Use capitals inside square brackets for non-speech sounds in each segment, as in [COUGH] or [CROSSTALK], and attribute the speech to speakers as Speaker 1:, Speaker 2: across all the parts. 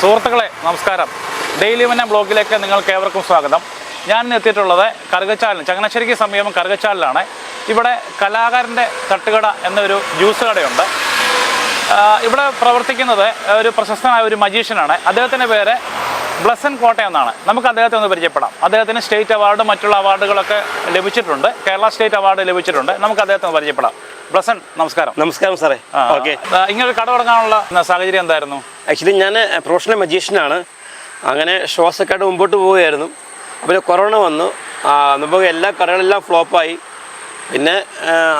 Speaker 1: സുഹൃത്തുക്കളെ നമസ്കാരം. ഡെയിലി മന്ന ബ്ലോഗിലേക്ക് നിങ്ങൾക്ക് ഏവർക്കും സ്വാഗതം. ഞാൻ എത്തിയിട്ടുള്ളത് കറുകച്ചാലിന് ചങ്ങനാശ്ശേരിക്ക് സമീപം കറുകച്ചാലിലാണ്. ഇവിടെ കലാകാരന്റെ തട്ടുകട എന്നൊരു ജ്യൂസ് കടയുണ്ട്. ഇവിടെ പ്രവർത്തിക്കുന്നത് ഒരു പ്രശസ്തനായ ഒരു മജീഷ്യനാണ് അദ്ദേഹത്തിന്റെ പേര് ബ്ലസൻ കോട്ട എന്നാണ്. നമുക്ക് അദ്ദേഹത്തെ ഒന്ന് പരിചയപ്പെടാം. അദ്ദേഹത്തിന് സ്റ്റേറ്റ് അവാർഡ് മറ്റുള്ള അവാർഡുകളൊക്കെ ലഭിച്ചിട്ടുണ്ട്. കേരള സ്റ്റേറ്റ് അവാർഡ് ലഭിച്ചിട്ടുണ്ട്. നമുക്ക് അദ്ദേഹത്തെ ഒന്ന് പരിചയപ്പെടാം. ബ്ലസൻ നമസ്കാരം.
Speaker 2: നമസ്കാരം സാറേ. ഓക്കെ.
Speaker 1: ഇങ്ങനെ കട തുടങ്ങാനുള്ള സാഹചര്യം എന്തായിരുന്നു?
Speaker 2: ആക്ച്വലി ഞാൻ പ്രൊഫഷണൽ മജീഷ്യനാണ്. അങ്ങനെ ഷോസ് ഒക്കെ മുമ്പോട്ട് പോവുകയായിരുന്നു. അപ്പോൾ കൊറോണ വന്നു. നമുക്ക് എല്ലാ കടകളെല്ലാം ഫ്ലോപ്പായി. പിന്നെ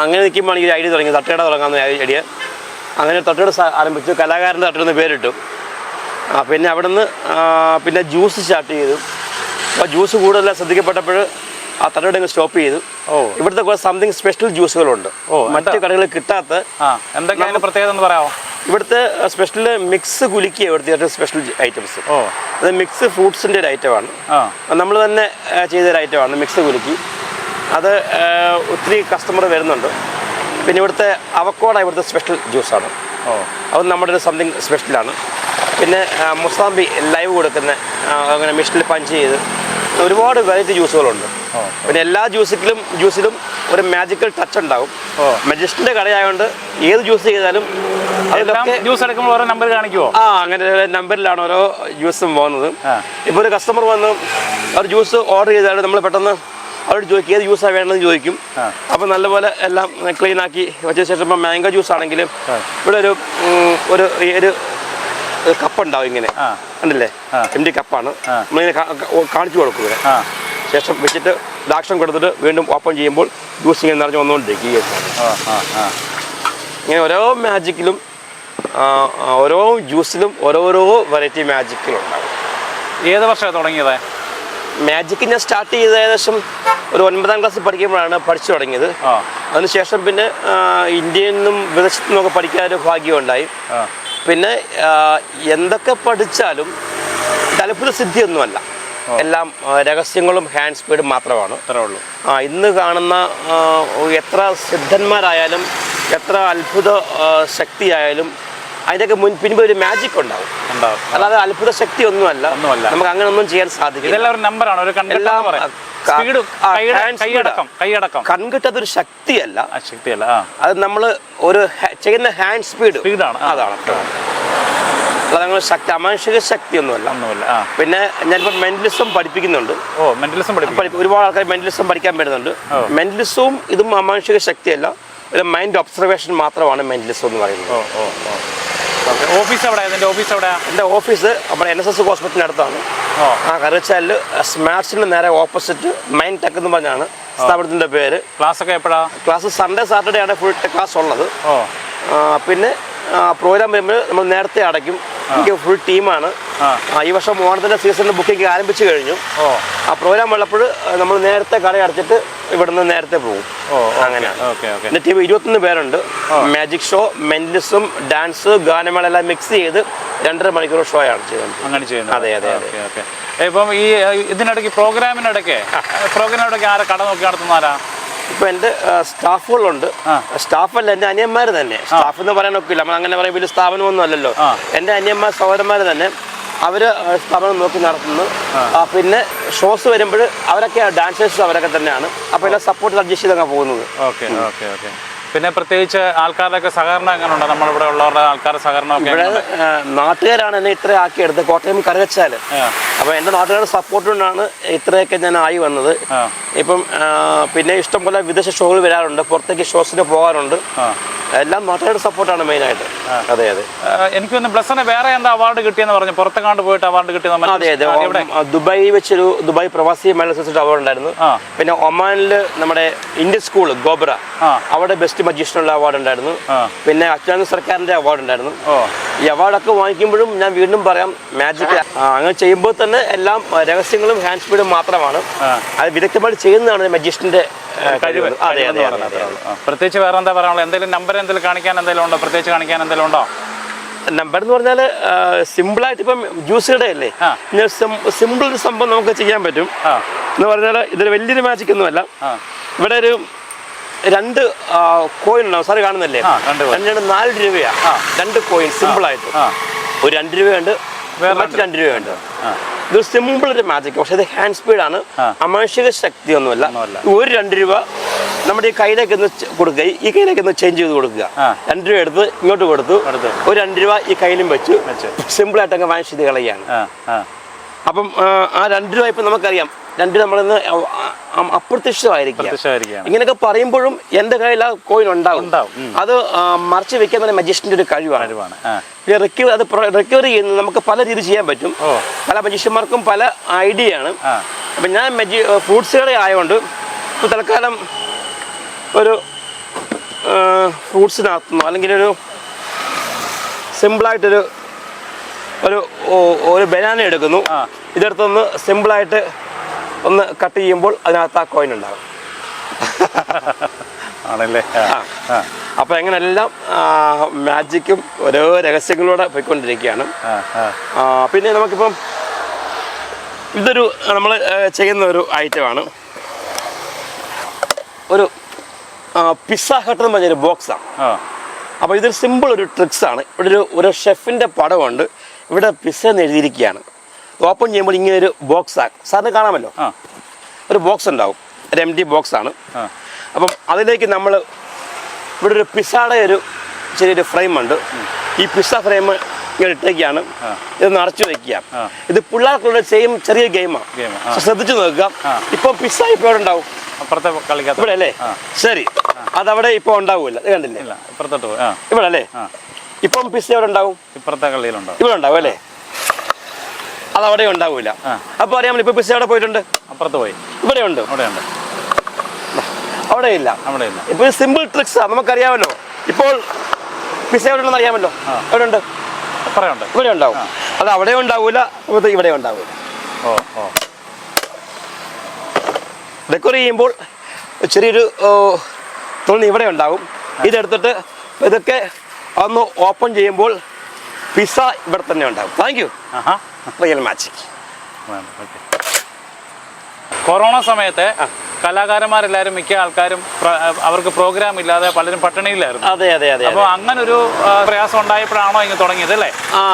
Speaker 2: അങ്ങനെ നിൽക്കുമ്പോൾ ഈ ഐഡിയ തുടങ്ങി തട്ടുകട തുടങ്ങാമെന്ന് ഐഡിയ. അങ്ങനെ തട്ടുകട ആരംഭിച്ചു. കലാകാരന്റെ തട്ടുകട പേരിട്ടു. പിന്നെ അവിടെ നിന്ന് പിന്നെ ജ്യൂസ് സ്റ്റാർട്ട് ചെയ്തു. അപ്പോൾ ജ്യൂസ് കൂടുതൽ ശ്രദ്ധിക്കപ്പെട്ടപ്പോൾ ആ തടവിടെ സ്റ്റോപ്പ് ചെയ്തു.
Speaker 1: ഓ.
Speaker 2: ഇവിടുത്തെ കുറെ സംതിങ് സ്പെഷ്യൽ ജ്യൂസുകളുണ്ട്
Speaker 1: ഓ,
Speaker 2: മറ്റ് കടകളിൽ കിട്ടാത്ത
Speaker 1: എന്തൊക്കെയാണ് പ്രത്യേകത എന്ന് പറയാമോ?
Speaker 2: ഇവിടുത്തെ സ്പെഷ്യൽ മിക്സ് കുലുക്കിയ ഇവിടുത്തെ ഏറ്റവും സ്പെഷ്യൽ ഐറ്റംസ്
Speaker 1: ഓ.
Speaker 2: അത് മിക്സ് ഫ്രൂട്ട്സിന്റെ ഒരു ഐറ്റമാണ് നമ്മൾ തന്നെ ചെയ്ത ചെയ്തൊരു ഐറ്റമാണ് മിക്സ് കുലുക്കി. അത് ഒത്തിരി കസ്റ്റമർ വരുന്നുണ്ട്. പിന്നെ ഇവിടുത്തെ അവക്കോട ഇവിടുത്തെ സ്പെഷ്യൽ ജ്യൂസാണ്
Speaker 1: ഓ.
Speaker 2: അത് നമ്മുടെ ഒരു സംതിങ് സ്പെഷ്യലാണ് പിന്നെ മുസ്താംബി ലൈവ് കൊടുക്കുന്ന അങ്ങനെ മിഷനിൽ പഞ്ച് ചെയ്ത് ഒരുപാട് വെറൈറ്റി ജ്യൂസുകളുണ്ട് പിന്നെ എല്ലാ ജ്യൂസിലും ജ്യൂസിലും ഒരു മാജിക്കൽ ടച്ച് ഉണ്ടാവും മജിസ്റ്റിന്റെ കടയായതുകൊണ്ട് ഏത് ജ്യൂസ് ചെയ്താലും
Speaker 1: ജ്യൂസ് എടുക്കുമ്പോൾ ഓരോ നമ്പർ കാണിക്കുമോ
Speaker 2: ആ അങ്ങനെ നമ്പറിലാണ് ഓരോ ജ്യൂസും പോകുന്നത്.
Speaker 1: ഇപ്പൊ
Speaker 2: ഇപ്പോൾ ഒരു കസ്റ്റമർ വന്ന് ഒരു ജ്യൂസ് ഓർഡർ ചെയ്താൽ നമ്മൾ പെട്ടെന്ന് അവരോട് ചോദിക്കും ഏത് ജ്യൂസാണ് വേണ്ടതെന്ന് ചോദിക്കും.
Speaker 1: അപ്പൊ
Speaker 2: അപ്പോൾ നല്ലപോലെ എല്ലാം ക്ലീൻ ആക്കി വെച്ച ശേഷം ഇപ്പോൾ മാംഗോ ജ്യൂസ് ആണെങ്കിലും ഇവിടെ ഒരു ഒരു ഈ ഒരു കപ്പ് ഉണ്ടാവും ഇങ്ങനെ. കണ്ടില്ലേ. എം ഡി കപ്പാണ്. നമ്മളിങ്ങനെ കാണിച്ചു കൊടുക്കും ഇങ്ങനെ ശേഷം വെച്ചിട്ട് ഡാക്ഷൻ കൊടുത്തിട്ട് വീണ്ടും ഓപ്പൺ ചെയ്യുമ്പോൾ ജ്യൂസ് ഇങ്ങനെ നിറഞ്ഞു വന്നുകൊണ്ടിരിക്കും ഇങ്ങനെ ഓരോ മാജിക്കിലും ഓരോ ജ്യൂസിലും ഓരോരോ വെറൈറ്റി മാജിക്കിലുണ്ടാവും
Speaker 1: ഏത് വർഷമാണ് തുടങ്ങിയത്?
Speaker 2: മാജിക്ക് ഞാൻ സ്റ്റാർട്ട് ചെയ്ത് ഏകദേശം ഒരു ഒൻപതാം ക്ലാസ്സിൽ പഠിക്കുമ്പോഴാണ് പഠിച്ചു തുടങ്ങിയത്. അതിനുശേഷം പിന്നെ ഇന്ത്യയിൽ നിന്നും വിദേശത്തു നിന്നൊക്കെ പഠിക്കാൻ ഒരു ഭാഗ്യമുണ്ടായി പിന്നെ എന്തൊക്കെ പഠിച്ചാലും തലപ്പുര സിദ്ധിയൊന്നുമല്ല. എല്ലാം രഹസ്യങ്ങളും ഹാൻഡ് സ്പീഡും മാത്രമാണ്.
Speaker 1: അത്രേ ഉള്ളൂ.
Speaker 2: ആ ഇന്ന് കാണുന്ന എത്ര സിദ്ധന്മാരായാലും എത്ര അത്ഭുത ശക്തിയായാലും അതിന്റെയൊക്കെ മുൻ പിൻപ് ഒരു മാജിക് ഉണ്ടാവും. അല്ലാതെ അത്ഭുത ശക്തി ഒന്നുമല്ല. നമുക്ക് അങ്ങനെ ഒന്നും ചെയ്യാൻ സാധിക്കില്ല.
Speaker 1: കൺകിട്ടത് ഒരു
Speaker 2: ശക്തിയല്ല.
Speaker 1: ശക്തിയല്ല
Speaker 2: അത് നമ്മൾ ഒരു ചെയ്യുന്ന ഹാൻഡ് സ്പീഡ്
Speaker 1: സ്പീഡാണ്
Speaker 2: അതാണ്. ശക്തി അമാനുഷിക ശക്തി ഒന്നുമല്ല
Speaker 1: ഒന്നുമില്ല
Speaker 2: പിന്നെ ഞാനിപ്പോ മെന്റലിസം പഠിപ്പിക്കുന്നുണ്ട്.
Speaker 1: ഓ മെന്റലിസം പഠിപ്പിക്കും
Speaker 2: ഒരുപാട് ആൾക്കാർ മെന്റലിസം പഠിക്കാൻ വരുന്നുണ്ട്. മെന്റലിസവും ഇതും അമാനുഷിക ശക്തിയല്ല. ഒരു മൈൻഡ് ഒബ്സർവേഷൻ മാത്രമാണ് മെന്റലിസം എന്ന് പറയുന്നത്.
Speaker 1: ഓ. ഓക്കെ ഓഫീസ് അവിടെ ഇതിന്റെ ഓഫീസ് എവിടെ
Speaker 2: എന്റെ ഓഫീസ് നമ്മുടെ എൻ എസ് എസ് ഹോസ്പിറ്റലിനടുത്താണ്
Speaker 1: അടുത്താണ്.
Speaker 2: ആ കറിച്ചാലിൽ സ്മാർട്സിന് നേരെ ഓപ്പോസിറ്റ് മൈൻ ടെക് എന്ന് പറഞ്ഞാണ് സ്ഥാപനത്തിന്റെ പേര്.
Speaker 1: ക്ലാസ് ഒക്കെ എപ്പോഴാണ്
Speaker 2: ക്ലാസ് സൺഡേ സാറ്റർഡേ ആണ് ഫുൾ ക്ലാസ് ഉള്ളത്. പിന്നെ പ്രോഗ്രാം വരുമ്പോൾ നമ്മൾ നേരത്തെ അടയ്ക്കും. എനിക്ക് ഫുൾ ടീമാണ് ഈ വർഷം ഓണത്തിന്റെ സീസണിൽ ബുക്കിംഗ് ആരംഭിച്ചു കഴിഞ്ഞു. ആ പ്രോഗ്രാം ഉള്ളപ്പോൾ നമ്മൾ നേരത്തെ കട അടച്ചിട്ട് ഇവിടുന്ന് നേരത്തെ പോകും. അങ്ങനെയാണ് എന്റെ ടീം ഇരുപത്തൊന്ന് പേരുണ്ട്. മാജിക് ഷോ മെന്റലിസം ഡാൻസ് ഗാനമേള എല്ലാം മിക്സ് ചെയ്ത് രണ്ടര മണിക്കൂർ ഷോ ആണ് ചെയ്യുന്നത്.
Speaker 1: അങ്ങനെ ചെയ്യുന്നത്.
Speaker 2: അതെ, അതെ, അതെ.
Speaker 1: ഇപ്പം ഈ ഇതിനിടയ്ക്ക് പ്രോഗ്രാമിനിടയ്ക്ക് പ്രോഗ്രാമിനിടയ്ക്ക് ആരെ കട നോക്കി നടത്തുന്ന ആരാ
Speaker 2: ഇപ്പൊ എന്റെ സ്റ്റാഫുകളുണ്ട്. സ്റ്റാഫല്ല എന്റെ അനിയന്മാർ തന്നെ. സ്റ്റാഫ് എന്ന് പറയാൻ ഒക്കില്ല നമ്മൾ അങ്ങനെ പറയും വലിയ സ്ഥാപനമൊന്നും അല്ലല്ലോ. എന്റെ അനിയന്മാർ സഹോദരന്മാർ തന്നെ അവർ സ്ഥാപനം നോക്കി നടത്തുന്നു. പിന്നെ ഷോസ് വരുമ്പോൾ അവരൊക്കെ ഡാൻസേഴ്സ് അവരൊക്കെ തന്നെയാണ്. അപ്പൊ എല്ലാം സപ്പോർട്ട് അഡ്ജസ്റ്റ് ചെയ്തങ്ങ് പോകുന്നത്.
Speaker 1: Okay okay okay. പിന്നെ പ്രത്യേകിച്ച് ആൾക്കാരുടെയൊക്കെ സഹകരണം എങ്ങനെയുണ്ട്? നമ്മളിവിടെ ഉള്ളവരുടെ ആൾക്കാരുടെ സഹകരണം
Speaker 2: ഇവിടെ നാട്ടുകാരാണ് എന്നെ ഇത്ര ആക്കി എടുത്തത് കോട്ടയം കരകച്ചാൽ.
Speaker 1: അപ്പൊ
Speaker 2: അപ്പോൾ എന്റെ നാട്ടുകാരുടെ സപ്പോർട്ട് കൊണ്ടാണ് ഇത്രയൊക്കെ ഞാൻ ആയി വന്നത്. ഇപ്പം പിന്നെ ഇഷ്ടംപോലെ വിദേശ ഷോകൾ വരാറുണ്ട്. പുറത്തേക്ക് ഷോസിന് പോകാറുണ്ട്. എല്ലാം നാട്ടുകാരുടെ സപ്പോർട്ടാണ് മെയിനായിട്ട് അതെ അതെ.
Speaker 1: എനിക്ക് തോന്നുന്നു ബ്ലസ്സിന് വേറെ എന്താ അവാർഡ് കിട്ടിയെന്ന് പറഞ്ഞു. പുറത്തെങ്ങാണ്ട് പോയിട്ട് അവാർഡ് കിട്ടിയെന്ന്
Speaker 2: അതെ അതെ. ദുബായി വെച്ചൊരു ദുബായ് പ്രവാസി മത്സരിച്ചിട്ട് അവാർഡ് ഉണ്ടായിരുന്നു. പിന്നെ ഒമാനിൽ നമ്മുടെ ഇന്ത്യൻ സ്കൂൾ ഗോബ്ര. അവിടെ ബെസ്റ്റ് മജീഷ്യനുള്ള അവാർഡ് ഉണ്ടായിരുന്നു. പിന്നെ അച്യുതാനന്ദ സർക്കാരിന്റെ അവാർഡ് ഉണ്ടായിരുന്നു. ഈ അവാർഡൊക്കെ വാങ്ങിക്കുമ്പോഴും ഞാൻ വീണ്ടും പറയാം മാജിക് അങ്ങനെ ചെയ്യുമ്പോൾ തന്നെ എല്ലാം രഹസ്യങ്ങളും ഹാൻഡ് സ്പീഡും മാത്രമാണ്. അത് വിദഗ്ധമായിട്ട് ചെയ്യുന്നതാണ് മജീഷ്യന്റെ
Speaker 1: കഴിവ്.
Speaker 2: അതെ അതെ.
Speaker 1: പ്രത്യേകിച്ച് വേറെ എന്താ പറയാനുള്ളത്? എന്തെങ്കിലും നമ്പർ എന്തെങ്കിലും കാണിക്കാൻ എന്തെങ്കിലും ഉണ്ടോ? പ്രത്യേകിച്ച് കാണിക്കാൻ എന്തെങ്കിലും ഉണ്ടോ?
Speaker 2: നമ്പർ എന്ന് പറഞ്ഞാൽ സിമ്പിളായിട്ട് ഇപ്പം ജ്യൂസ് കടയല്ലേ. സിമ്പിൾ ഒരു സംഭവം നമുക്ക് ചെയ്യാൻ പറ്റും. എന്ന് പറഞ്ഞാൽ ഇതൊരു വലിയൊരു മാജിക് ഒന്നുമല്ല ഇവിടെ ഒരു രണ്ട് കോയിൻ ഉണ്ടാവും. സാറ് കാണുന്നില്ലേ?
Speaker 1: രണ്ട്
Speaker 2: നാല്
Speaker 1: രൂപയാണ്
Speaker 2: രണ്ട് കോയിൻ സിമ്പിൾ ആയിട്ട്. ഒരു രണ്ട് രൂപയുണ്ട്.
Speaker 1: വേറെ
Speaker 2: മറ്റ് രണ്ട്. രൂപയുണ്ട്. ഇത് സിമ്പിൾ ഒരു മാജിക് പക്ഷെ ഇത് ഹാൻഡ് സ്പീഡാണ്
Speaker 1: ആണ്.
Speaker 2: അമാനുഷിക ശക്തി ഒന്നുമല്ല.
Speaker 1: ഒന്നുമല്ല.
Speaker 2: ഒരു രണ്ട് രൂപ നമ്മുടെ ഈ കയ്യിലേക്ക് ഒന്ന് കൊടുക്കുക. ഈ കയ്യിലേക്ക് ഒന്ന് ചേഞ്ച് ചെയ്ത് കൊടുക്കുക. രണ്ട് രൂപ എടുത്ത് ഇങ്ങോട്ട് കൊടുത്തു. ഒരു രണ്ട് രൂപ ഈ കയ്യിലും വെച്ചു. ആയിട്ട് അങ്ങ് വാങ്ങിച്ചത് കളയാണ് അപ്പം ആ രണ്ട് രൂപ ഇപ്പം നമുക്കറിയാം. രണ്ട് നമ്മളിന്ന്
Speaker 1: അപ്രത്യക്ഷമായിരിക്കും
Speaker 2: ഇങ്ങനെയൊക്കെ പറയുമ്പോഴും എന്റെ കയ്യിൽ ആ കോയിൻ ഉണ്ടാവും. അത് മറിച്ച് തന്നെ മജീഷ്യന്റെ ഒരു കഴിവാണ്. റിക്കവറി അത് റിക്കവറി ചെയ്യുന്നത് നമുക്ക് പല രീതി ചെയ്യാൻ പറ്റും. പല മജീഷ്യന്മാർക്കും പല ഐഡിയ
Speaker 1: ആണ്.
Speaker 2: അപ്പം ഞാൻ മജി ഫ്രൂട്ട്സ് കട ആയതുകൊണ്ട് ഇപ്പോൾ തൽക്കാലം ഒരു ഫ്രൂട്ട്സിനകത്തുനിന്നോ അല്ലെങ്കിൽ ഒരു സിമ്പിളായിട്ടൊരു ഒരു ഒരു ബനാന എടുക്കുന്നു. ഇതെടുത്തൊന്ന് സിമ്പിളായിട്ട് ഒന്ന് കട്ട് ചെയ്യുമ്പോൾ അതിനകത്ത് ആ കോയിൻ ഉണ്ടാകും [LAUGHS]
Speaker 1: ആണല്ലേ?
Speaker 2: അപ്പൊ
Speaker 1: എങ്ങനെ
Speaker 2: എല്ലാം എങ്ങനെല്ലാം മാജിക്കും ഓരോ രഹസ്യങ്ങളിലൂടെ പോയിക്കൊണ്ടിരിക്കുകയാണ്. പിന്നെ നമുക്കിപ്പം ഇതൊരു നമ്മൾ ചെയ്യുന്ന ഒരു ഐറ്റമാണ്. ഒരു പിസ്സ ഹട്ട് എന്ന് പറഞ്ഞൊരു ബോക്സാണ് അപ്പോൾ ഇതൊരു സിമ്പിൾ ഒരു ട്രിക്സ് ആണ്. ഇവിടെ ഒരു ഒരു ഷെഫിന്റെ പടമുണ്ട് ഇവിടെ പിസ്സ എന്ന് എഴുതിയിരിക്കുകയാണ്. ഓപ്പൺ ചെയ്യുമ്പോൾ ഇങ്ങനെ ഒരു ബോക്സ് ആക്കും സാറിന് കാണാമല്ലോ? ഒരു ബോക്സ് ഉണ്ടാവും. ഒരു എം ഡി ബോക്സ് ആണ് അപ്പം അതിലേക്ക് നമ്മൾ ഇവിടെ ഒരു പിസ്സയുടെ ഒരു ചെറിയൊരു ഫ്രെയിം ഉണ്ട്. ഈ പിസ്സ ഫ്രെയിം ഇങ്ങനെ ഇട്ടേക്കാണ്. ഇത് നിറച്ചു വെക്കുക. ഇത് പിള്ളേർക്കുള്ള സെയിം ചെറിയ ഗെയിമാണ്. ശ്രദ്ധിച്ചു നോക്കുക. ഇപ്പൊ പിസ്സ ഇപ്പൊ ഇവിടെ ഉണ്ടാവും?
Speaker 1: അപ്പുറത്തെ കളിക്കാത്ത
Speaker 2: ഇവിടെ അല്ലേ? ശരി. അതവിടെ ഇപ്പൊ ഉണ്ടാവൂല കണ്ടില്ലേ?
Speaker 1: ഇപ്പുറത്തോട്ട്
Speaker 2: ഇവിടെ അല്ലേ? ഇപ്പം പിസ്സ ഇവിടെ ഉണ്ടാവും?
Speaker 1: ഇപ്പുറത്തെ കളിയിലുണ്ടോ.
Speaker 2: ഇവിടെ ഉണ്ടാവും അല്ലേ? അതവിടെ ഉണ്ടാവില്ല അപ്പൊ അറിയാമല്ലോ ഇപ്പൊ പിസ്സ അവിടെ പോയിട്ടുണ്ട്?
Speaker 1: അപ്പുറത്ത് പോയി.
Speaker 2: ഇവിടെ ഉണ്ട്
Speaker 1: അവിടെയുണ്ട്.
Speaker 2: അവിടെ ഇല്ല
Speaker 1: അവിടെ ഇല്ല
Speaker 2: ഇപ്പൊ സിമ്പിൾ ട്രിക്സ് ട്രിക്സാ നമുക്കറിയാമല്ലോ. ഇപ്പോൾ പിസ്സ എവിടെ ഉണ്ടെന്ന് അറിയാമല്ലോ.
Speaker 1: അവിടെ
Speaker 2: എവിടെ ഉണ്ട് ഇവിടെ ഉണ്ടാവും അത് അവിടെ ഉണ്ടാവൂല ഇവിടെ ഉണ്ടാവൂല. ഡെക്കോർ ചെയ്യുമ്പോൾ ചെറിയൊരു തുണി ഇവിടെ ഉണ്ടാവും. ഇതെടുത്തിട്ട് ഇതൊക്കെ ഒന്ന് ഓപ്പൺ ചെയ്യുമ്പോൾ പിസ്സ ഇവിടെ തന്നെ ഉണ്ടാവും. Thank you real magic.
Speaker 1: Corona സമയത്ത് കലാകാരന്മാരെല്ലാരും മിക്ക ആൾക്കാരും അവർക്ക് പ്രോഗ്രാം ഇല്ലാതെ പലരും പട്ടിണിയിലായിരുന്നു.
Speaker 2: അതെ അതെ അതെ
Speaker 1: അപ്പൊ അങ്ങനെ ഒരു പ്രയാസം ഉണ്ടായപ്പോഴാണോ ഇങ്ങനെ തുടങ്ങിയത് അല്ലേ?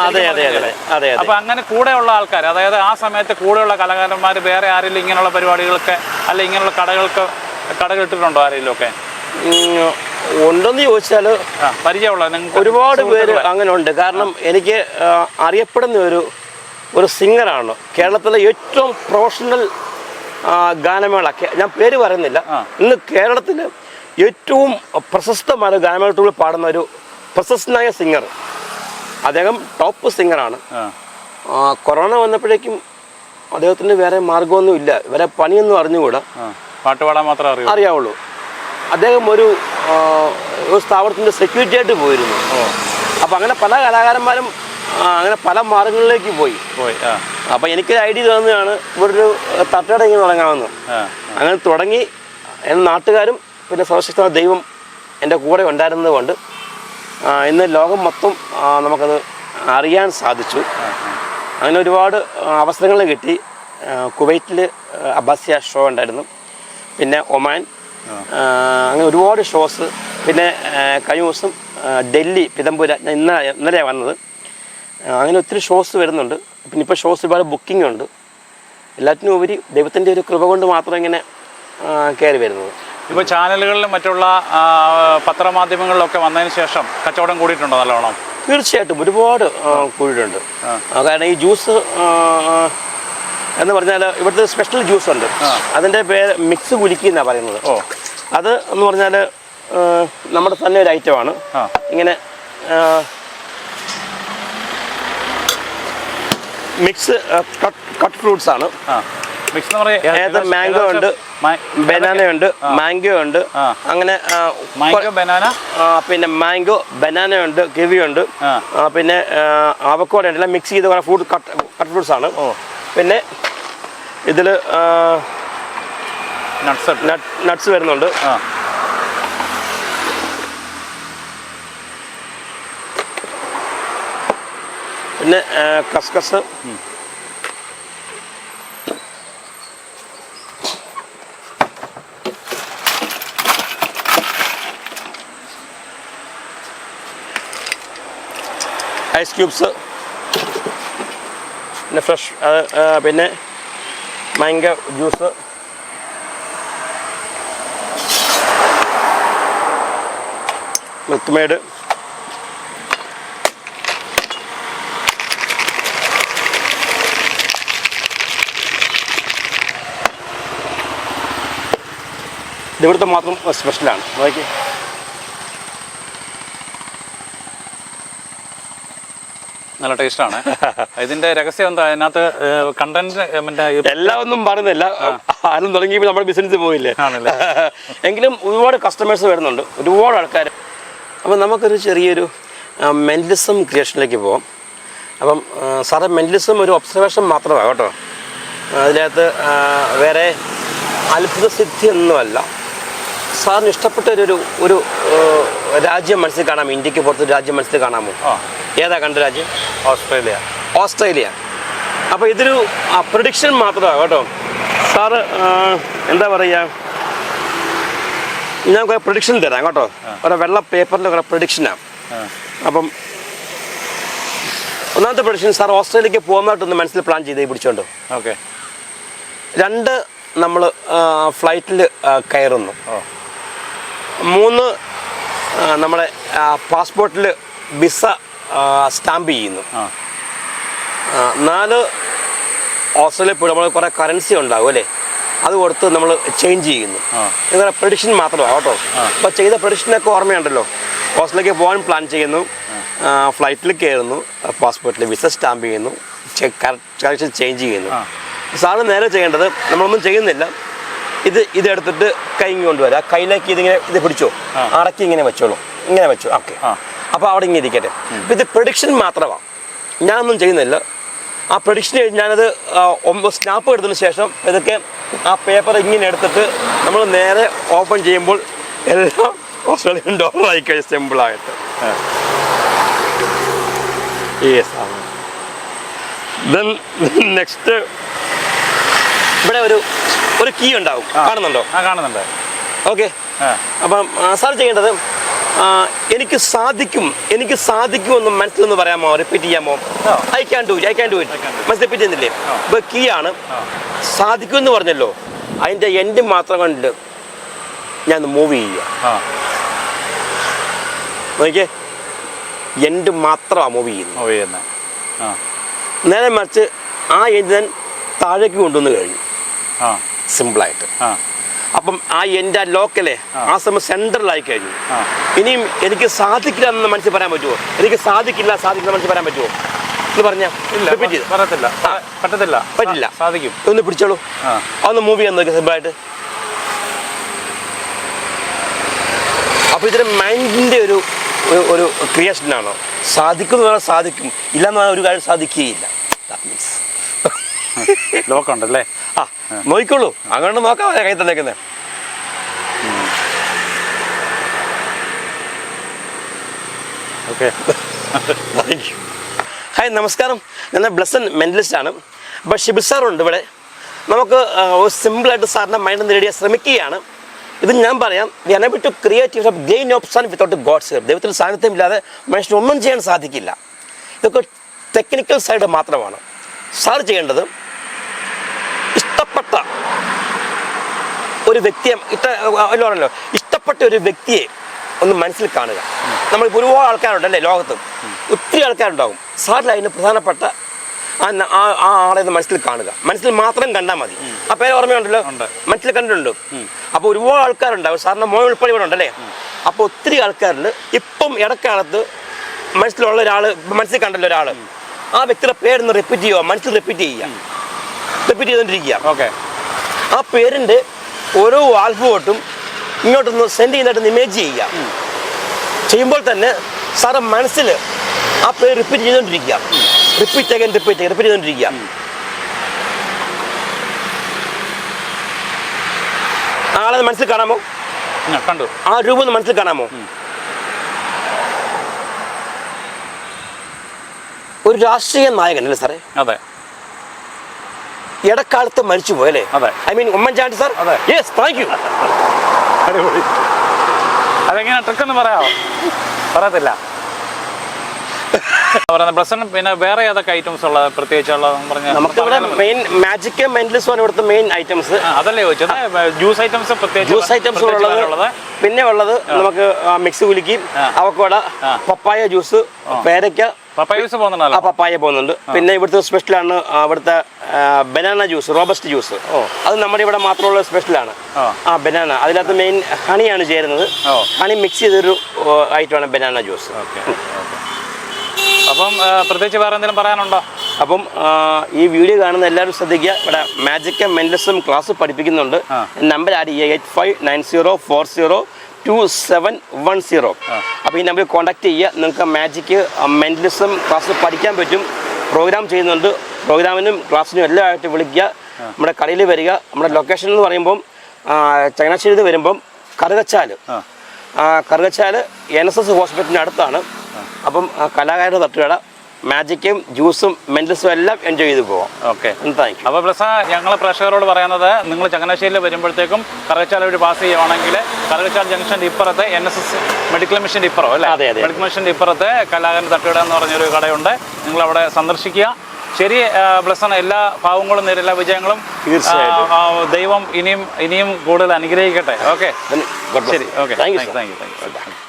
Speaker 2: അതെ അതെ അതെ അതെ
Speaker 1: അപ്പൊ അങ്ങനെ കൂടെയുള്ള ആൾക്കാർ അതായത് ആ സമയത്ത് കൂടെയുള്ള കലാകാരന്മാർ വേറെ ആരെങ്കിലും ഇങ്ങനെയുള്ള പരിപാടികൾക്ക് അല്ല ഇങ്ങനെയുള്ള കടകൾക്ക് കടകൾ ഇട്ടിട്ടുണ്ടോ ആരെങ്കിലും ഒക്കെ
Speaker 2: ഉണ്ടോന്ന് ഉണ്ടെന്ന് ചോദിച്ചാൽ
Speaker 1: പരിചയമുള്ള
Speaker 2: ഒരുപാട് പേര് അങ്ങനെ ഉണ്ട് കാരണം എനിക്ക് അറിയപ്പെടുന്ന ഒരു ഒരു സിംഗറാണ്. കേരളത്തിലെ ഏറ്റവും പ്രൊഫഷണൽ ഗാനമേള. ഞാൻ പേര് പറയുന്നില്ല. ഇന്ന് കേരളത്തിൽ ഏറ്റവും പ്രശസ്തമായ ഗാനമേളത്തിൽ പാടുന്ന ഒരു പ്രശസ്തനായ സിംഗർ. അദ്ദേഹം ടോപ്പ് സിംഗറാണ് കൊറോണ വന്നപ്പോഴേക്കും അദ്ദേഹത്തിന് വേറെ മാർഗമൊന്നും ഇല്ല. വേറെ പണിയൊന്നും അറിഞ്ഞുകൂടാ.
Speaker 1: പാട്ട് പാടാൻ മാത്രമേ അറിയൂ
Speaker 2: അറിയാവുള്ളൂ. അദ്ദേഹം ഒരു ഒരു സ്ഥാപനത്തിന്റെ സെക്യൂരിറ്റി ആയിട്ട് പോയിരുന്നു. അപ്പം അങ്ങനെ പല കലാകാരന്മാരും അങ്ങനെ പല മാർഗങ്ങളിലേക്ക് പോയി.
Speaker 1: പോയി
Speaker 2: അപ്പം എനിക്കൊരു ഐഡിയ തോന്നുകയാണ് ഇവിടെ ഒരു തട്ടടങ്ങി ഇങ്ങനെ തുടങ്ങാമെന്ന്. അങ്ങനെ തുടങ്ങി എന്റെ നാട്ടുകാരും പിന്നെ സർവശക്തമായ ദൈവം എന്റെ കൂടെ ഉണ്ടായിരുന്നത് കൊണ്ട് ഇന്ന് ലോകം മൊത്തം നമുക്കത് അറിയാൻ സാധിച്ചു. അങ്ങനെ ഒരുപാട് അവസരങ്ങൾ കിട്ടി. കുവൈറ്റിൽ അബാസിയ ഷോ ഉണ്ടായിരുന്നു. പിന്നെ ഒമാൻ അങ്ങനെ ഒരുപാട് ഷോസ്. പിന്നെ കഴിഞ്ഞ ദിവസം ഡൽഹി പിതംപുര ഇന്ന ഇന്നലെ ഇന്നലെയാണ് വന്നത്. അങ്ങനെ ഒത്തിരി ഷോസ് വരുന്നുണ്ട്. പിന്നെ ഇപ്പോൾ ഷോസ് ഒരുപാട് ബുക്കിംഗ് ഉണ്ട്. എല്ലാറ്റിനും ഉപരി ദൈവത്തിന്റെ ഒരു കൃപ കൊണ്ട് മാത്രം ഇങ്ങനെ കയറി വരുന്നത്.
Speaker 1: ഇപ്പോൾ ചാനലുകളിലും മറ്റുള്ള പത്രമാധ്യമങ്ങളിലൊക്കെ വന്നതിന് ശേഷം കച്ചവടം കൂടിയിട്ടുണ്ടോ നല്ലോണം?
Speaker 2: തീർച്ചയായിട്ടും ഒരുപാട് കൂടിയിട്ടുണ്ട്. കാരണം ഈ ജ്യൂസ് എന്ന് പറഞ്ഞാൽ ഇവിടുത്തെ സ്പെഷ്യൽ ജ്യൂസ് ഉണ്ട്. അതിന്റെ പേര് മിക്സ് കുലുക്കി എന്നാണ് പറയുന്നത്.
Speaker 1: ഓ.
Speaker 2: അത് എന്ന് പറഞ്ഞാൽ നമ്മുടെ തന്നെ ഒരു ഐറ്റമാണ് ഇങ്ങനെ മിക്സ് കട്ട് ഫ്രൂട്ട്സ് ആണ്. മാംഗോ ഉണ്ട്? ബനാന ഉണ്ട് മാംഗോ ഉണ്ട്. അങ്ങനെ
Speaker 1: ബനാന
Speaker 2: പിന്നെ മാംഗോ ബനാന ഉണ്ട് കിവി ഉണ്ട്. പിന്നെ അവക്കോട ഉണ്ട്. എല്ലാം മിക്സ് ചെയ്ത് കുറേ ഫ്രൂട്ട് കട്ട് കട്ട് ഫ്രൂട്ട്സ് ആണ്. പിന്നെ ഇതിൽ
Speaker 1: നട്ട്സ്
Speaker 2: നട്ട്സ് വരുന്നുണ്ട്. പിന്നെ കസ്കസ്. ഐസ് ക്യൂബ്സ് പിന്നെ ഫ്രഷ് പിന്നെ മാങ്ക ജ്യൂസ് മിൽക്ക് മെയ്ഡ് ഇവിടുത്തെ മാത്രം സ്പെഷ്യലാണ് നോക്കി.
Speaker 1: നല്ല ടേസ്റ്റാണ് ഇതിന്റെ രഹസ്യം എന്താ? അതിനകത്ത് കണ്ടന്റ്
Speaker 2: എല്ലാം ഒന്നും പറയുന്നില്ല ആരും തുടങ്ങിയപ്പോൾ നമ്മുടെ ബിസിനസ് പോയില്ലേ?
Speaker 1: ആണല്ലേ? [LAUGHS]
Speaker 2: എങ്കിലും ഒരുപാട് കസ്റ്റമേഴ്സ് വരുന്നുണ്ട്. ഒരുപാട് ആൾക്കാർ അപ്പം നമുക്കൊരു ചെറിയൊരു മെന്റലിസം ക്രിയേഷനിലേക്ക് പോകാം അപ്പം സാറേ മെന്റലിസം ഒരു ഒബ്സർവേഷൻ മാത്രമാണ് കേട്ടോ. അതിനകത്ത് വേറെ അത്ഭുത സിദ്ധി ഒന്നുമല്ല. സാറിന് ഇഷ്ടപ്പെട്ട ഒരു ഒരു രാജ്യം മനസ്സിൽ കാണാമോ? ഇന്ത്യയ്ക്ക് പുറത്ത് രാജ്യം മനസ്സിൽ കാണാമോ? ഏതാ കണ്ട രാജ്യം?
Speaker 1: ഓസ്ട്രേലിയ.
Speaker 2: ഓസ്ട്രേലിയ. അപ്പോൾ ഇതൊരു പ്രൊഡിക്ഷൻ മാത്രമാണ് കേട്ടോ. സാറ് എന്താ പറയുക ഞാൻ കുറേ പ്രൊഡിക്ഷൻ തരാം കേട്ടോ. ഒരു വെള്ള പേപ്പറിൽ കുറേ പ്രൊഡിക്ഷനാണ്
Speaker 1: ആ.
Speaker 2: അപ്പം ഒന്നാമത്തെ പ്രൊഡിക്ഷൻ സാർ ഓസ്ട്രേലിയക്ക് പോകുന്നതായിട്ടൊന്ന് മനസ്സിൽ പ്ലാൻ ചെയ്തേ പിടിച്ചോണ്ടോ?
Speaker 1: ഓക്കെ.
Speaker 2: രണ്ട് നമ്മൾ ഫ്ലൈറ്റിൽ കയറുന്നു. മൂന്ന് നമ്മളെ പാസ്പോർട്ടിൽ വിസ സ്റ്റാമ്പ് ചെയ്യുന്നു. നാല് ഓസ്ട്രേലിയ പോയി നമ്മൾ കുറേ കറൻസി ഉണ്ടാവും അല്ലേ? അത് കൊടുത്ത് നമ്മൾ ചേഞ്ച് ചെയ്യുന്നു. ഇങ്ങനെ പ്രഡിക്ഷൻ മാത്രമാണ് കേട്ടോ? അപ്പോൾ ചെയ്ത പ്രഡിക്ഷനൊക്കെ ഓർമ്മയുണ്ടല്ലോ? ഓസ്ട്രേലിയക്ക് പോകാൻ പ്ലാൻ ചെയ്യുന്നു. ഫ്ലൈറ്റിൽ കയറുന്നു. പാസ്പോർട്ടിൽ വിസ സ്റ്റാമ്പ് ചെയ്യുന്നു. കറക്ഷൻ ചേഞ്ച് ചെയ്യുന്നു. സാറ് നേരെ ചെയ്യേണ്ടത് നമ്മളൊന്നും ചെയ്യുന്നില്ല. ഇത് ഇതെടുത്തിട്ട് കൈ കൊണ്ടുവരാം. ആ കയ്യിലേക്ക് ഇതിങ്ങനെ ഇത് പിടിച്ചോ. അടക്കി ഇങ്ങനെ വെച്ചോളൂ. ഇങ്ങനെ വെച്ചോ. ഓക്കെ. അപ്പോൾ അവിടെ ഇങ്ങനെ ഇരിക്കട്ടെ. ഇത് പ്രൊഡിക്ഷൻ മാത്രമാണ് ഞാനൊന്നും ചെയ്യുന്നില്ല. ആ പ്രൊഡിക്ഷൻ ഞാനത് സ്നാപ്പ് എടുത്തതിന് ശേഷം ഇതൊക്കെ ആ പേപ്പർ ഇങ്ങനെ എടുത്തിട്ട് നമ്മൾ നേരെ ഓപ്പൺ ചെയ്യുമ്പോൾ എല്ലാം ഓസ്ട്രേലിയൻ ഡോളറായി കഴിഞ്ഞ സിമ്പിൾ സിമ്പിളായിട്ട്
Speaker 1: ആ.
Speaker 2: ദെൻ നെക്സ്റ്റ് ഇവിടെ ഒരു ഒരു കീ ഉണ്ടാവും. കാണുന്നുണ്ടോ?
Speaker 1: കാണുന്നുണ്ട്.
Speaker 2: ഓക്കെ അപ്പം സാർ ചെയ്യേണ്ടത് എനിക്ക് സാധിക്കും എനിക്ക് മനസ്സിൽ മനസ്സിലൊന്ന് പറയാമോ? റിപ്പീറ്റ് ചെയ്യാമോ? I can do I can do
Speaker 1: it.
Speaker 2: മനസ്സിൽ റിപ്പീറ്റ് ചെയ്യുന്നില്ലേ? ഇപ്പൊ കീ ആണ്. സാധിക്കും എന്ന് പറഞ്ഞല്ലോ. അതിന്റെ എൻഡ് മാത്രം കണ്ട് ഞാൻ മൂവ് ചെയ്യുക. നോക്കിയേ. എൻഡ് മാത്രമാണ് മൂവ് ചെയ്യുന്നത്. നേരെ മറിച്ച് ആ എൻഡ് ഞാൻ താഴേക്ക് കൊണ്ടുവന്ന് കഴിഞ്ഞു. സിമ്പിളായിട്ട് അപ്പം ആ എന്റെ ആ ലോക്കലെ
Speaker 1: ആ.
Speaker 2: സമയം സെൻട്രലായി കഴിഞ്ഞു. ഇനിയും എനിക്ക് സാധിക്കില്ല എന്ന് മനസ്സിൽ പറയാൻ പറ്റുമോ? എനിക്ക് സാധിക്കില്ല സാധിക്കില്ല മനസ്സിൽ പറയാൻ പറ്റുമോ? എന്ന് പറഞ്ഞില്ല
Speaker 1: ഇല്ല
Speaker 2: റിപ്പീറ്റ് ചെയ്ത്?
Speaker 1: പറയത്തില്ല. പറ്റത്തില്ല.
Speaker 2: പറ്റില്ല.
Speaker 1: സാധിക്കും.
Speaker 2: ഒന്ന് പിടിച്ചോളൂ. ഒന്ന് മൂവ് ചെയ്യാൻ നോക്കി സിമ്പിളായിട്ട് അപ്പോൾ ഇതിന് മൈൻഡിന്റെ ഒരു ഒരു- ക്രിയേഷനാണോ സാധിക്കും എന്ന് പറഞ്ഞാൽ സാധിക്കും. ഇല്ല എന്ന് പറഞ്ഞാൽ ഒരു കാര്യം സാധിക്കുകയില്ല. That means. [LAUGHS]
Speaker 1: ലോക്കുണ്ടല്ലേ?
Speaker 2: ആ നോക്കിക്കോളൂ. അങ്ങോട്ട് നോക്കാം കൈ തന്നേക്കുന്നേ
Speaker 1: ഓക്കെ.
Speaker 2: താങ്ക് യു ഹായ് നമസ്കാരം. ഞാൻ ബ്ലസൻ മെന്റലിസ്റ്റ് ആണ്. അപ്പോൾ ഷിബിൽ സാറുണ്ട് ഇവിടെ. നമുക്ക് സിമ്പിൾ ആയിട്ട് സിമ്പിളായിട്ട് സാറിന്റെ മൈൻഡ് നേടിയാൻ ശ്രമിക്കുകയാണ്. ഇത് ഞാൻ പറയാം we unable to create of gain option without God's help സാന്നിധ്യം ഇല്ലാതെ മനുഷ്യന് ഒന്നും ചെയ്യാൻ സാധിക്കില്ല. ഇതൊക്കെ ടെക്നിക്കൽ സൈഡ് മാത്രമാണ്. സാർ ചെയ്യേണ്ടത് ഇഷ്ടപ്പെട്ട ഒരു വ്യക്തിയെ ഇഷ്ട അല്ലോ ഇഷ്ടപ്പെട്ട ഒരു വ്യക്തിയെ ഒന്ന് മനസ്സിൽ കാണുക. നമ്മൾ ഒരുപാട് ആൾക്കാരുണ്ട് അല്ലേ ലോകത്ത്? ഒത്തിരി ആൾക്കാരുണ്ടാകും സാറിൽ അതിന് പ്രധാനപ്പെട്ട ആ ആളെ ഒന്ന് മനസ്സിൽ കാണുക. മനസ്സിൽ മാത്രം കണ്ടാൽ മതി. ആ പേര് ഓർമ്മയുണ്ടല്ലോ. മനസ്സിൽ കണ്ടിട്ടുണ്ട്. അപ്പോൾ ഒരുപാട് ആൾക്കാരുണ്ടാവും സാറിന്റെ മോൻ ഉൾപ്പെടെ ഇവിടെ ഉണ്ടല്ലേ അപ്പോൾ ഒത്തിരി ആൾക്കാരുണ്ട്. ഇപ്പം ഇടക്കാലത്ത് മനസ്സിലുള്ള ഒരാൾ മനസ്സിൽ കണ്ടല്ലോ ഒരാൾ ആ വ്യക്തിയുടെ പേരൊന്ന് റിപ്പീറ്റ് ചെയ്യുക. മനസ്സിൽ റിപ്പീറ്റ് ചെയ്യുക. റിപ്പീറ്റ് ചെയ്തോണ്ടിരിക്കുക
Speaker 1: ഓക്കെ
Speaker 2: ആ പേരിന്റെ ഓരോ ആൽഫബോട്ടും ഇങ്ങോട്ടൊന്ന് സെൻഡ് ചെയ്യുന്നതായിട്ട് ഇമേജ് ചെയ്യുക. ചെയ്യുമ്പോൾ തന്നെ സാറ് മനസ്സിൽ ആ പേര് റിപ്പീറ്റ് ചെയ്തുകൊണ്ടിരിക്കുക റിപ്പീറ്റ് അഗൈൻ റിപ്പീറ്റ് റിപ്പീറ്റ് ചെയ്തുകൊണ്ടിരിക്കുക ആളെ മനസ്സിൽ കാണാമോ?
Speaker 1: കണ്ടു.
Speaker 2: ആ രൂപം മനസ്സിൽ കാണാമോ? ഒരു രാഷ്ട്രീയ നായകൻ അല്ലേ സാറേ?
Speaker 1: അതെ.
Speaker 2: ഇടക്കാലത്ത് മരിച്ചു പോയല്ലേ?
Speaker 1: അതെ.
Speaker 2: ഐ മീൻ ഉമ്മൻചാണ്ടി സാർ
Speaker 1: അതെ.
Speaker 2: യെസ് താങ്ക് യു
Speaker 1: അടിപൊളി. അതെങ്ങനെ ട്രിക്ക് എന്ന് പറയാമോ പറയത്തില്ല പിന്നെ വേറെ ഏതൊക്കെ ഐറ്റംസ് ഉള്ളത് പ്രത്യേകിച്ചുള്ള പറഞ്ഞ?
Speaker 2: നമുക്കിവിടെ മെയിൻ മാജിക് മെന്റലിസ് ആണ് ഇവിടുത്തെ മെയിൻ ഐറ്റംസ്
Speaker 1: അതല്ലേ ചോദിച്ചത്? ജ്യൂസ് ഐറ്റംസ്
Speaker 2: ജ്യൂസ് ഐറ്റംസ് ഉള്ളത് പിന്നെ ഉള്ളത് നമുക്ക് മിക്സ് കുലുക്കി അവക്കോട പപ്പായ ജ്യൂസ് പേരയ്ക്ക
Speaker 1: പപ്പായ
Speaker 2: പോകുന്നുണ്ട്. പിന്നെ ഇവിടുത്തെ സ്പെഷ്യലാണ് അവിടുത്തെ ബനാന ജ്യൂസ് റോബസ്റ്റ് ജ്യൂസ് അത് നമ്മുടെ ഇവിടെ മാത്രമുള്ള സ്പെഷ്യലാണ്
Speaker 1: ആ.
Speaker 2: ബനാന അതിനകത്ത് മെയിൻ ഹണിയാണ് ചേരുന്നത്. ഹണി മിക്സ് ചെയ്തൊരു ഐറ്റമാണ് ബനാന ജ്യൂസ്
Speaker 1: അപ്പം പ്രത്യേകിച്ച് വേറെ എന്തെങ്കിലും പറയാനുണ്ടോ?
Speaker 2: അപ്പം ഈ വീഡിയോ കാണുന്ന എല്ലാവരും ശ്രദ്ധിക്കുക. ഇവിടെ മാജിക് മെൻഡസും ക്ലാസ് പഠിപ്പിക്കുന്നുണ്ട്. നമ്പർ ആഡ് ചെയ്യുക. Eight five nine zero four zero two seven one zero അപ്പോൾ ഈ നമ്പറിൽ കോൺടാക്ട് ചെയ്യുക. നിങ്ങൾക്ക് മാജിക് മെന്റലിസം ക്ലാസ് പഠിക്കാൻ പറ്റും. പ്രോഗ്രാം ചെയ്യുന്നുണ്ട്. പ്രോഗ്രാമിനും ക്ലാസ്സിനും എല്ലാം ആയിട്ട് വിളിക്കുക നമ്മുടെ കടയിൽ വരിക. നമ്മുടെ ലൊക്കേഷൻ എന്ന് പറയുമ്പം ചങ്ങനാശ്ശേരി വരുമ്പം Karukachal Karukachal N S S ഹോസ്പിറ്റലിന് അടുത്താണ്. അപ്പം കലാകാരുടെ തട്ടുകട. മാജിക്കും ജ്യൂസും മെന്റൽസും എല്ലാം എൻജോയ് ചെയ്ത് പോകാം
Speaker 1: ഓക്കെ
Speaker 2: താങ്ക് യു
Speaker 1: അപ്പോൾ പ്ലസ് ഞങ്ങൾ പ്രേക്ഷകരോട് പറയുന്നത് നിങ്ങൾ ചങ്ങനാശ്ശേരിയിൽ വരുമ്പോഴത്തേക്കും കറുകച്ചാൽ വഴി പാസ് ചെയ്യുവാണെങ്കിൽ കറുകച്ചാൽ ജംഗ്ഷന്റെ ഇപ്പുറത്ത് എൻ എസ് എസ് മെഡിക്കൽ മിഷന്റെ ഇപ്പുറം അല്ലേ?
Speaker 2: അതെ, അതെ.
Speaker 1: മെഡിക്കൽ മിഷന്റെ ഇപ്പുറത്ത് കലാകാരൻ തട്ടുകട എന്ന് പറഞ്ഞൊരു കടയുണ്ട്. നിങ്ങൾ അവിടെ സന്ദർശിക്കുക. ശരി ബ്ലസ്സൺ എല്ലാ ഭാവങ്ങളും നേരില്ല വിജയങ്ങളും
Speaker 2: തീർച്ചയായിട്ടും.
Speaker 1: ദൈവം ഇനിയും ഇനിയും കൂടുതൽ അനുഗ്രഹിക്കട്ടെ. ഓക്കെ ശരി okay
Speaker 2: thank you
Speaker 1: thank you thank you